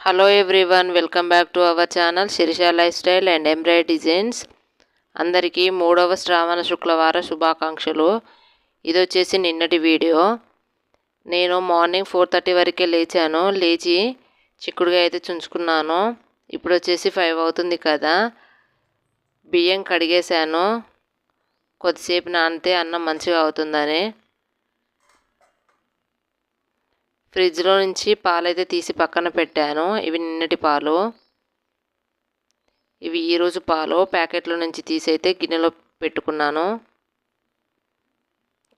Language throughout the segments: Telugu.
Hello everyone welcome back to our channel Sirisha life style and embroidery designs అందరికీ మూడవ శ్రావణ శుక్రవార శుభాకాంక్షలు. ఇది వచ్చేసి నిన్నటి వీడియో. నేను మార్నింగ్ ఫోర్ థర్టీ వరకే లేచాను. లేచి చిక్కుడుగా అయితే చుంచుకున్నాను. ఇప్పుడు వచ్చేసి ఫైవ్ అవుతుంది కదా. బియ్యం కడిగేశాను. కొద్దిసేపు నానితే అన్నం మంచిగా అవుతుందని. ఫ్రిడ్జ్లో నుంచి పాలైతే తీసి పక్కన పెట్టాను. ఇవి నిన్నటి పాలు. ఇవి ఈరోజు పాలు. ప్యాకెట్లో నుంచి తీసి అయితే గిన్నెలో పెట్టుకున్నాను.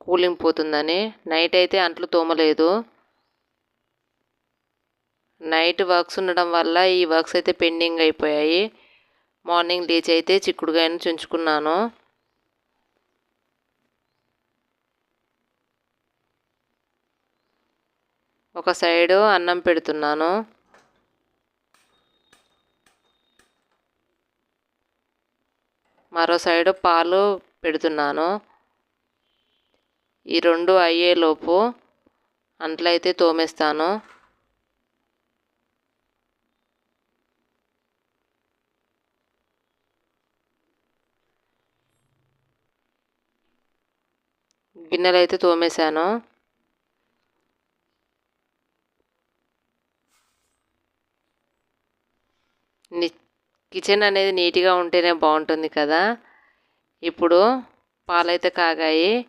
కూలింగ్ పోతుందని. నైట్ అయితే అంట్లు తోమలేదు. నైట్ వర్క్స్ ఉండడం వల్ల ఈ వర్క్స్ అయితే పెండింగ్ అయిపోయాయి. మార్నింగ్ లేచి అయితే చిక్కుడుగాయను చుంచుకున్నాను. ఒక సైడు అన్నం పెడుతున్నాను. మరో సైడు పాలు పెడుతున్నాను. ఈ రెండు అయ్యేలోపు అంట్లయితే తోమేస్తాను. గిన్నెలు అయితే తోమేశాను. కిచెన్ అనేది నీట్గా ఉంటేనే బాగుంటుంది కదా. ఇప్పుడు పాలైతే కాగాయి.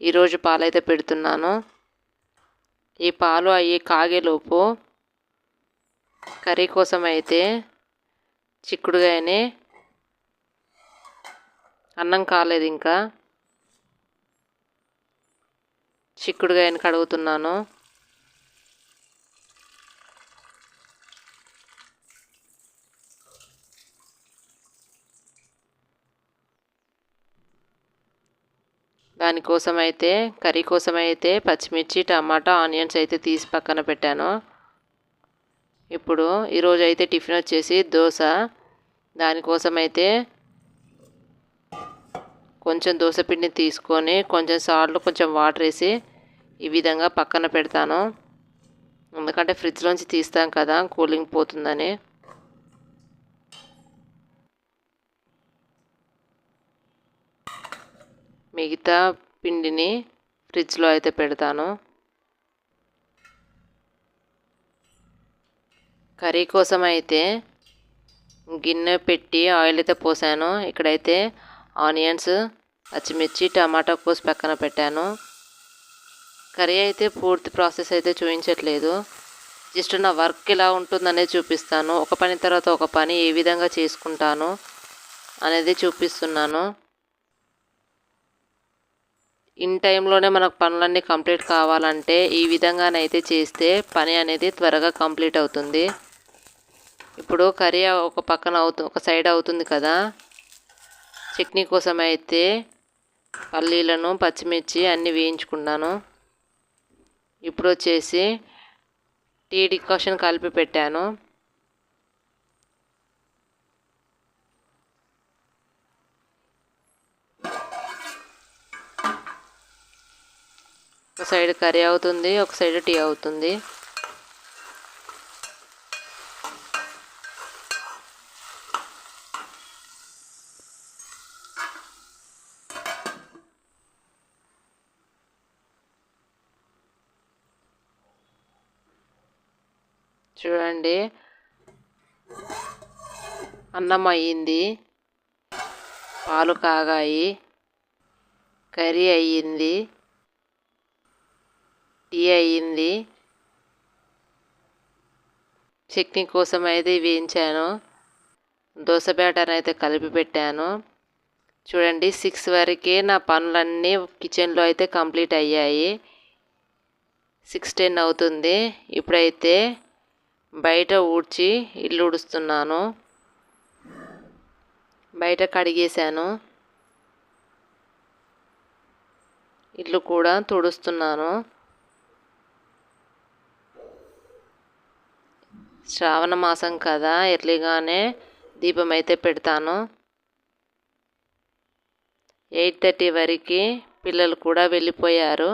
ఈరోజు పాలైతే పెడుతున్నాను. ఈ పాలు అవి కాగేలోపు కర్రీ కోసం అయితే చిక్కుడుగాయని అన్నం కాలేదు ఇంకా. చిక్కుడుగాయని కడుగుతున్నాను. దానికోసం అయితే కర్రీ కోసం అయితే పచ్చిమిర్చి టమాటా ఆనియన్స్ అయితే తీసి పక్కన పెట్టాను. ఇప్పుడు ఈరోజు అయితే టిఫిన్ వచ్చేసి దోశ. దానికోసం అయితే కొంచెం దోశ పిండిని తీసుకొని కొంచెం సాల్ట్ కొంచెం వాటర్ వేసి ఈ విధంగా పక్కన పెడతాను. ఎందుకంటే ఫ్రిడ్జ్లోంచి తీస్తాం కదా కూలింగ్ పోతుందని. మిగతా పిండిని ఫ్రిడ్జ్లో అయితే పెడతాను. కర్రీ కోసం అయితే గిన్నె పెట్టి ఆయిల్ అయితే పోసాను. ఇక్కడైతే ఆనియన్స్ పచ్చిమిర్చి టమాటా కోసి పక్కన పెట్టాను. కర్రీ అయితే పూర్తి ప్రాసెస్ అయితే చూపించట్లేదు. జస్ట్ నా వర్క్ ఎలా ఉంటుందనేది చూపిస్తాను. ఒక పని తర్వాత ఒక పని ఏ విధంగా చేసుకుంటాను అనేది చూపిస్తున్నాను. ఇన్ టైంలోనే మనకు పనులన్నీ కంప్లీట్ కావాలంటే ఈ విధంగానైతే చేస్తే పని అనేది త్వరగా కంప్లీట్ అవుతుంది. ఇప్పుడు కర్రీ ఒక పక్కన అవుతు ఒక సైడ్ అవుతుంది కదా. చట్నీ కోసం అయితే పల్లీలను పచ్చిమిర్చి అన్నీ వేయించుకున్నాను. ఇప్పుడు వచ్చేసి టీ డికాషన్ కలిపి పెట్టాను. ఒక సైడ్ కర్రీ అవుతుంది ఒక సైడ్ టీ అవుతుంది. చూడండి. అన్నం అయ్యింది. పాలు కాగాయి. కర్రీ అయ్యింది. టీ అయ్యింది. చట్నీ కోసం అయితే వేయించాను. దోశ బ్యాటర్ అయితే కలిపి పెట్టాను. చూడండి సిక్స్ వరకే నా పనులన్నీ కిచెన్లో అయితే కంప్లీట్ అయ్యాయి. సిక్స్ టెన్ అవుతుంది. ఇప్పుడైతే బయట ఊడ్చి ఇల్లు ఊడుస్తున్నాను. బయట కడిగేశాను. ఇల్లు కూడా తుడుస్తున్నాను. శ్రావణ మాసం కదా ఎర్లీగానే దీపం అయితే పెడతాను. ఎయిట్ థర్టీ వరకు పిల్లలు కూడా వెళ్ళిపోయారు.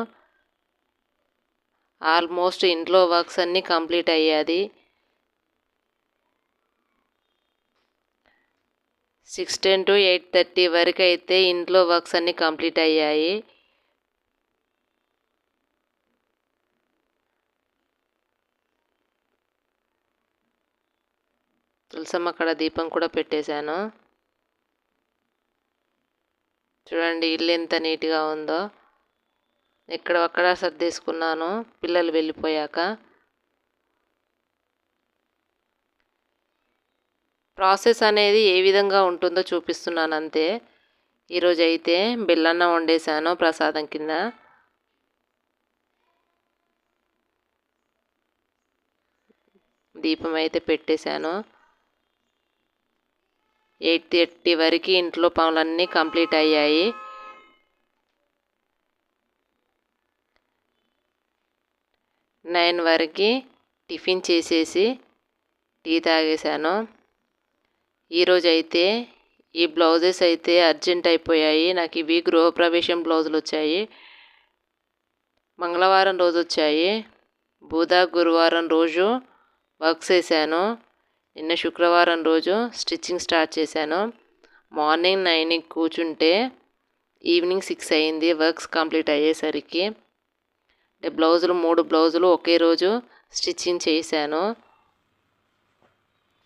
ఆల్మోస్ట్ ఇంట్లో వర్క్స్ అన్నీ complete అయ్యాది. Six ten to eight thirty వరకు అయితే ఇంట్లో వర్క్స్ అన్నీ కంప్లీట్ అయ్యాయి. తులసమ్మ అక్కడ దీపం కూడా పెట్టేశాను. చూడండి ఇల్లు ఎంత నీట్గా ఉందో. ఎక్కడ అక్కడ సర్దేసుకున్నాను పిల్లలు వెళ్ళిపోయాక. ప్రాసెస్ అనేది ఏ విధంగా ఉంటుందో చూపిస్తున్నాను అంతే. ఈరోజు అయితే బెల్లన్నం వండేసాను ప్రసాదం కింద. దీపం అయితే పెట్టేశాను. ఎయిట్ థర్టీ వరకు ఇంట్లో పనులన్నీ కంప్లీట్ అయ్యాయి. నైన్ వరకు టిఫిన్ చేసేసి టీ తాగేశాను. ఈరోజు అయితే ఈ బ్లౌజెస్ అయితే అర్జెంట్ అయిపోయాయి. నాకు ఇవి గృహప్రవేశం బ్లౌజులు వచ్చాయి. మంగళవారం రోజు వచ్చాయి. బుధ గురువారం రోజు వర్క్స్ వేసాను నిన్న శుక్రవారం రోజు స్టిచ్చింగ్ స్టార్ట్ చేశాను. మార్నింగ్ నైన్కి కూర్చుంటే ఈవినింగ్ సిక్స్ అయింది వర్క్స్ కంప్లీట్ అయ్యేసరికి. అంటే బ్లౌజులు మూడు బ్లౌజులు ఒకే రోజు స్టిచ్చింగ్ చేశాను.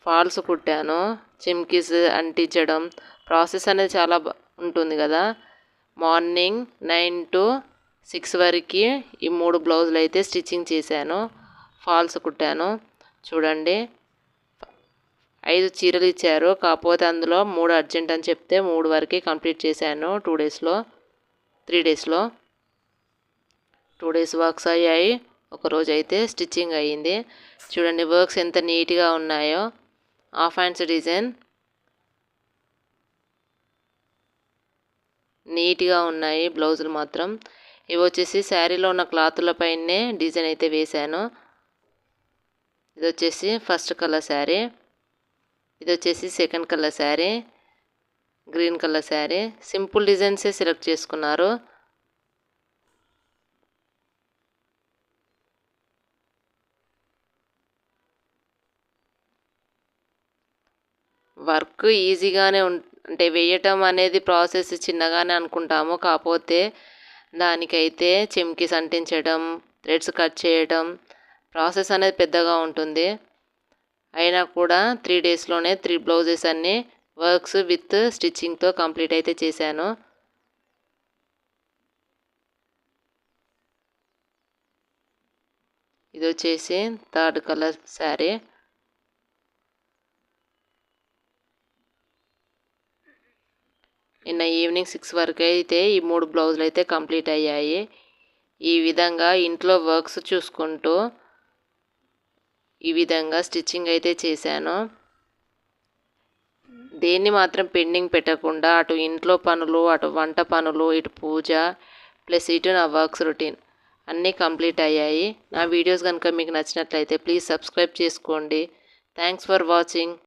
ఫాల్స్ కుట్టాను చిమ్కీస్ అంటించడం ప్రాసెస్ అనేది చాలా ఉంటుంది కదా. మార్నింగ్ నైన్ టు సిక్స్ వరకు ఈ మూడు బ్లౌజులు అయితే స్టిచ్చింగ్ చేశాను ఫాల్స్ కుట్టాను. చూడండి. ఐదు చీరలు ఇచ్చారు. కాకపోతే అందులో మూడు అర్జెంట్ అని చెప్తే మూడు వరకు కంప్లీట్ చేశాను. టూ డేస్లో త్రీ డేస్లో. టూ డేస్ వర్క్స్ అయ్యాయి. ఒకరోజు అయితే స్టిచ్చింగ్ అయ్యింది. చూడండి వర్క్స్ ఎంత నీట్గా ఉన్నాయో. Half hands design. నీట్గా ఉన్నాయి బ్లౌజులు మాత్రం. ఇవి వచ్చేసి శారీలో ఉన్న క్లాతులపైనే డిజైన్ అయితే వేశాను. ఇది వచ్చేసి ఫస్ట్ కలర్ శారీ. ఇది వచ్చేసి second colour sari green colour sari simple డిజైన్సే select చేసుకున్నారు. వర్క్ ఈజీగానే అంటే వేయటం అనేది ప్రాసెస్ చిన్నగానే అనుకుంటాము. కాకపోతే దానికైతే చెమ్కి అంటించడం థ్రెడ్స్ కట్ చేయడం ప్రాసెస్ అనేది పెద్దగా ఉంటుంది. అయినా కూడా త్రీ డేస్లోనే త్రీ బ్లౌజెస్ అన్నీ వర్క్స్ విత్ స్టిచ్చింగ్తో కంప్లీట్ అయితే చేశాను. ఇది వచ్చేసి థర్డ్ కలర్ శారీ. నిన్న ఈవినింగ్ సిక్స్ వరకు అయితే ఈ మూడు బ్లౌజులు అయితే కంప్లీట్ అయ్యాయి. ఈ విధంగా ఇంట్లో వర్క్స్ చూసుకుంటూ ఈ విధంగా స్టిచ్చింగ్ అయితే చేశాను. దేన్ని మాత్రం పెండింగ్ పెట్టకుండా అటు ఇంట్లో పనులు అటు వంట పనులు ఇటు పూజ ప్లస్ ఇటు నా వర్క్స్ రొటీన్ అన్నీ కంప్లీట్ అయ్యాయి. నా వీడియోస్ కనుక మీకు నచ్చినట్లయితే ప్లీజ్ సబ్స్క్రైబ్ చేసుకోండి. Thanks for watching.